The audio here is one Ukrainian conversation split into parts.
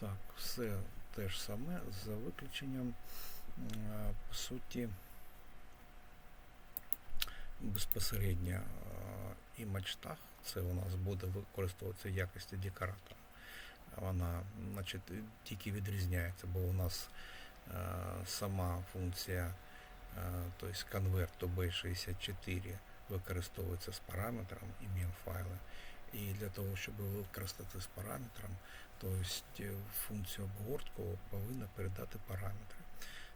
Так, все те ж саме за виключенням, по суті, безпосередньо е, імідж це у нас буде використовуватися якості декоратора. Вона значить, тільки відрізняється, бо у нас сама функція, тобто конверт to B64 використовується з параметром ім'я файла. І для того, щоб використати з параметром, тобто функцію обгортку повинна передати параметри.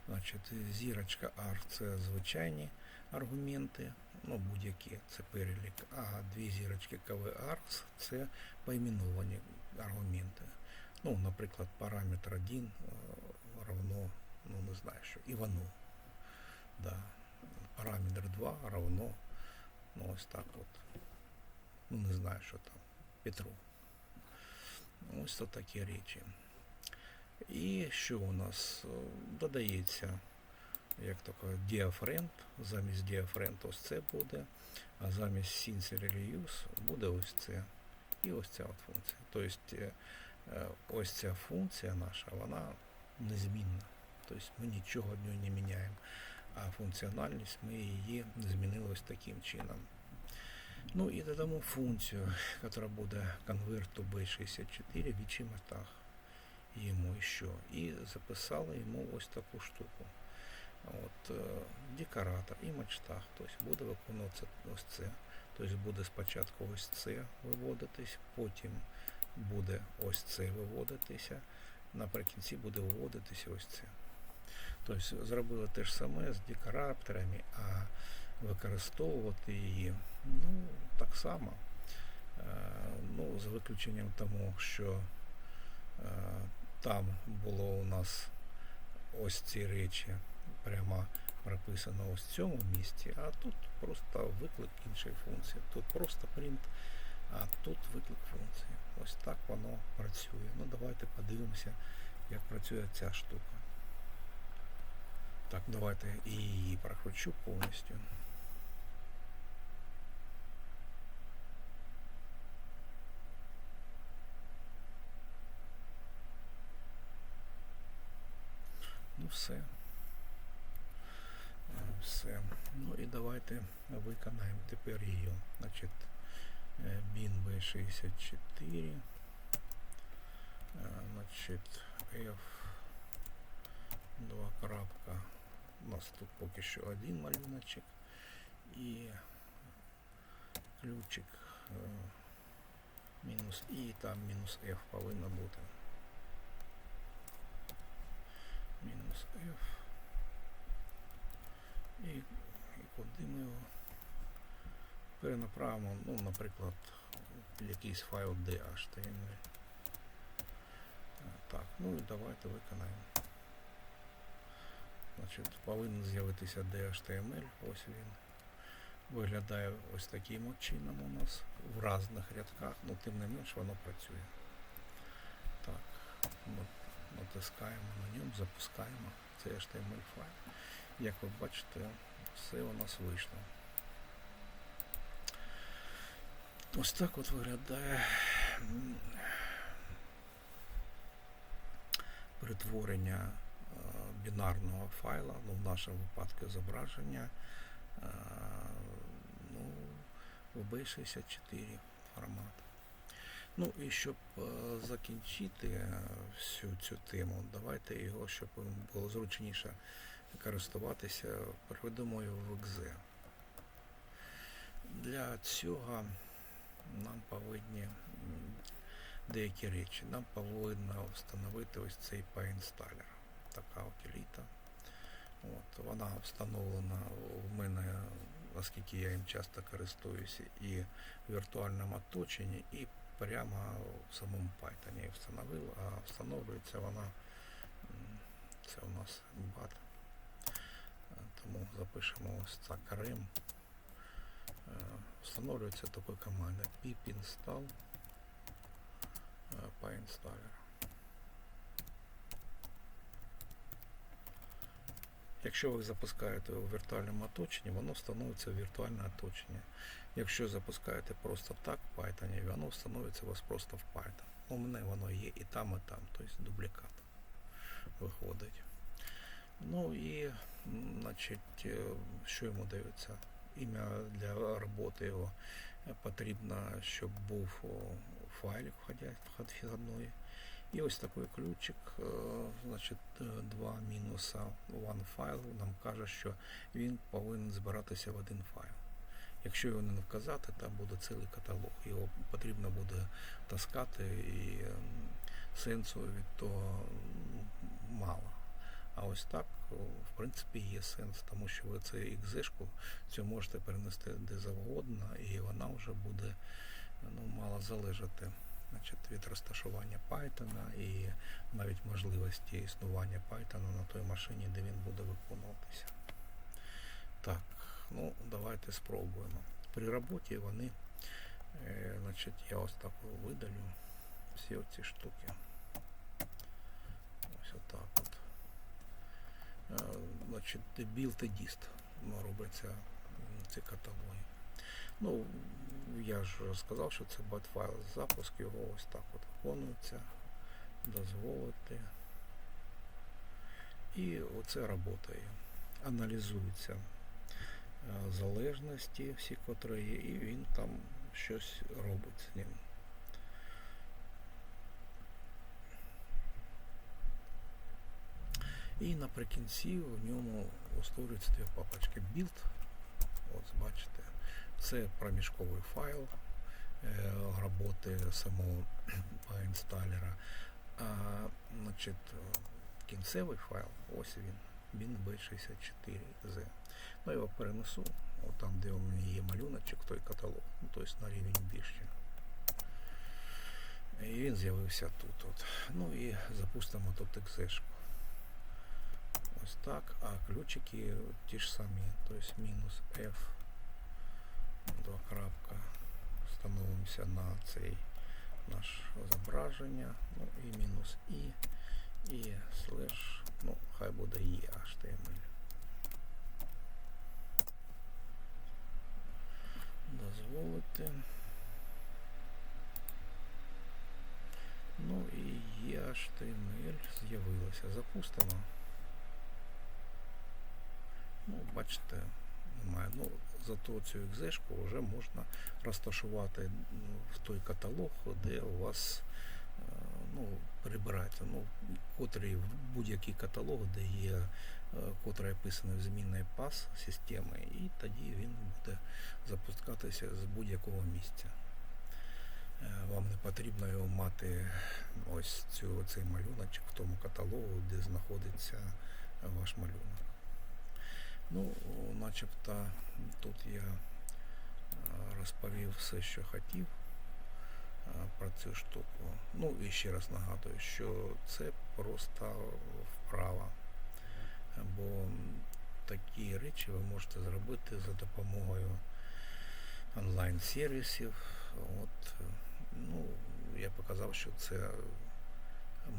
Значить, зірочка R це звичайні аргументи, ну будь-які, це перелік, а дві зірочки KVR це поіменовані аргументи. Ну, наприклад, параметр 1 е, равно, ну не знаю що, Івану. Да. Параметр 2 равно, ну ось так от. Не знаю, що там, Петру. Ось то такі речі. І що у нас? Е, Додається, як то діафренд. Замість діафренд ось це буде, а замість sincerely use буде ось це. І ось ця от функція. Тобто е, ось ця функція наша, вона незмінна. Тобто ми нічого від нього не міняємо. А функціональність ми її змінили ось таким чином. Ну і додамо функцію, яка буде to B64 від чимотах йому що. І записали йому ось таку штуку. От, е, декоратор, image tag, тобто буде виконуватися ось це. Тобто буде спочатку ось це виводитись, потім буде ось це виводитися, наприкінці буде виводитися ось це. Тобто зробили те ж саме з декораторами, а використовувати її ну, так само. Е, ну, з виключенням тому, що е, там було у нас ось ці речі прямо прописано ось в цьому місці, а тут просто виклик іншої функції. Тут просто print, а тут виклик функції. Ось так воно працює. Ну давайте подивимося, як працює ця штука. Так, давайте і її прокручу повністю. Все. Е, Все. Ну і давайте виконаємо тепер її. Значить, е, bin B64. е, Значить, F 2 крапка. У нас тут поки що один малюночок. І ключик е, мінус І, там мінус F повинно бути. Мінус F. І, і куди ми його перенаправимо, ну, наприклад, якийсь файл DHTML. Е, Так, ну і давайте виконаємо. Значить, повинен з'явитися DHTML, ось він. Виглядає ось таким от чином у нас в різних рядках, але тим не менш воно працює. Так, натискаємо на ньому, запускаємо цей HTML файл. Як ви бачите, все у нас вийшло. Ось так от виглядає перетворення е, бінарного файла, ну в нашому випадку зображення е, ну, в B64 формат. Ну і щоб е, закінчити е, всю цю тему, давайте його, щоб було зручніше користуватися, переведемо його в .exe. Для цього нам повинні деякі речі. Нам повинно встановити ось цей PyInstaller. Така от еліта. От, вона встановлена у мене, оскільки я їм часто користуюся, і в віртуальному оточенні, і прямо в самому Python я встановив, а встановлюється вона, це у нас бат. Е, Тому запишемо ось так rem. Е, Встановлюється такою командою pip install е, PyInstaller. Якщо ви запускаєте у віртуальному оточенні, воно встановиться в віртуальне оточення. Якщо запускаєте просто так в Python, воно встановиться у вас просто в Python. У мене воно є і там, і там, тобто дублікат виходить. Ну і, значить, е, що йому дається? Ім'я для роботи його потрібно, щоб був файлик входя- входной. І ось такий ключик, е, значить, е, два мінуса one file нам каже, що він повинен збиратися в один файл. Якщо його не вказати, там буде цілий каталог. Його потрібно буде таскати і ем, сенсу від того мало. А ось так, в принципі, є сенс, тому що ви це екзешку цю можете перенести де завгодно, і вона вже буде ну, мало залежати значить, від розташування Python і навіть можливості існування Python на той машині, де він буде виконуватися. Так, ну давайте спробуємо. При роботі вони, е, значить, я ось так видалю всі оці штуки. Ось отак от. Е, Значить, build і ну, робиться ці каталоги. Ну, я ж сказав, що це бат-файл. Запуск його ось так от виконується. Дозволити. І оце працює. Аналізуються е, залежності, всі, котрі є, і він там щось робить з ним. І наприкінці в ньому створюються дві папочки build. От бачите, це проміжковий файл е, роботи самого інсталера. А значить, е, кінцевий файл, ось він, bin.b64z. Ну, я його перенесу, от там, де у мене є малюночок, той каталог, ну, тобто на рівень більше. І він з'явився тут. От. Ну і запустимо тут екзешку. Ось так, а ключики ті ж самі, тобто мінус F, два крапка. Становимося на цей наш зображення, ну і мінус І, і слеш, ну, хай буде і HTML. Дозволити. Ну і є HTML з'явилося. Запустимо. Ну, бачите, немає. Ну, зато цю екзешку вже можна розташувати в той каталог, де у вас е, ну, перебирається, ну, котрий будь-який каталог, де є, е, котрий описаний в змінний пас системи, і тоді він буде запускатися з будь-якого місця. Е, Вам не потрібно його мати ось цю, цей малюночок в тому каталогу, де знаходиться ваш малюнок. Ну, начебто тут я е, розповів все, що хотів е, про цю штуку. Ну і ще раз нагадую, що це просто вправа. Бо такі речі ви можете зробити за допомогою онлайн-сервісів. От, е, ну, я показав, що це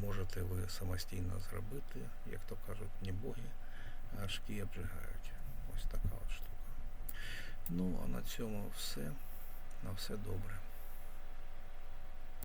можете ви самостійно зробити, як то кажуть, не боги горшки обжигають. Ось така от штука. Ну, а на цьому все. На все добре.